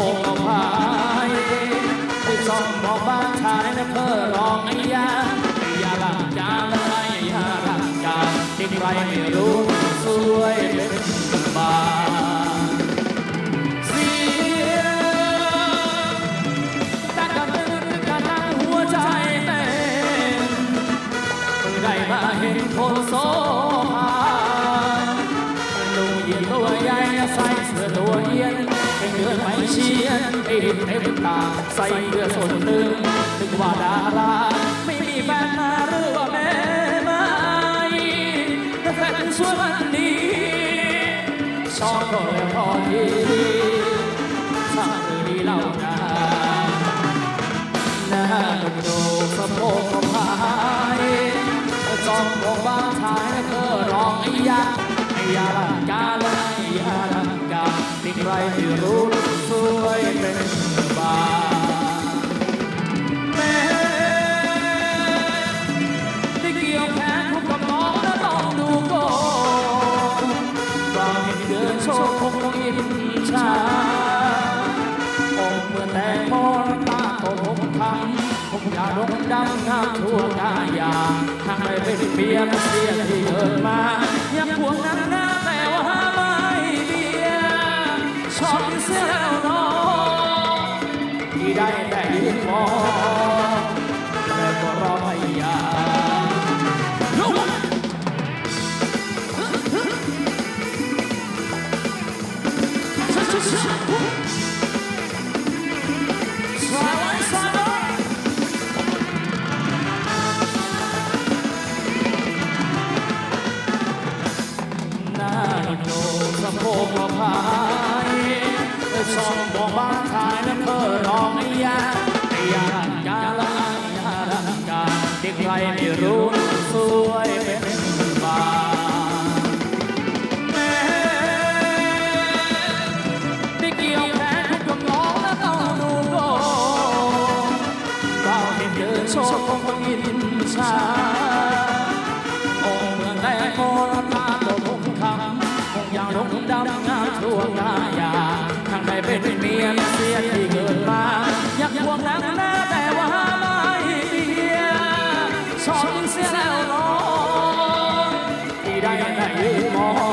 พอพายสิบสองบอกบ้านชายน้ะเพื่อรองไอ้ยาไอ้ยาลังจางไอ้ยาลังจางที่ใครไม่รู้สวยเป็นบาเสียตากันกันหัวใจเต้นเมื่มาเห็นคนโซภาลุงยินตัวใหญ่ใส่เสื้อตัวเย็น เป็นเดือนไม่เชียนไอ้เห็นเต็มตาใส่เสื้อส่วนหนึ่งนึกว่าดาราไม่มีแฟนมาหรือว่าแม่ไม้แต่แฟนสวยวันนี้ชอบก็แล้วพอดีช่างมือดีเล่านาหน้าหนุ่มโดสะโพกก็พายจอมบอกบ้านชายเธอร้องไอ้ยาไอ้ยาลังกาละไอ้ยาลัง กาติดไรที่รู้สวยเป็นบาแม่ได้เกี่ยวแขนคุกกับน้องแล้วต้องดูก่อนเราเห็นเดินโชว์คงต้องอินชาอกเมื่อแต่มองตาโตผมทำผมอย่าดงดังงามทั่วกายาทางไม่เป็นเมียเสียที่เกิดมายากพวงนั้นนะ ได้แต่ยืนมองแต่ก็รอไม่ยาหน้าโนสะโพกก็พา ยชอบบอกบ้านชายนั้นเธอร้องไอ้ยาไอ้ยาลังกาละไอ้ยาลังกาเด็กไรไม่รู้สวยเป็นบาแม่ได้เกี่ยวแขนกับน้องแล้วต้องดูก่อนเราเห็นเดินโชว์คงอินชาโอ้เมืองแรกโมรตาโตคงคำคงอย่างลงดำงามทั่วกายาทา เป็นเสียที่เกิดมา อยากห่วงนักหน้าแต่ว่าไม่เบียสองเสียแล้วน้องที่ได้แต่ยืนมอง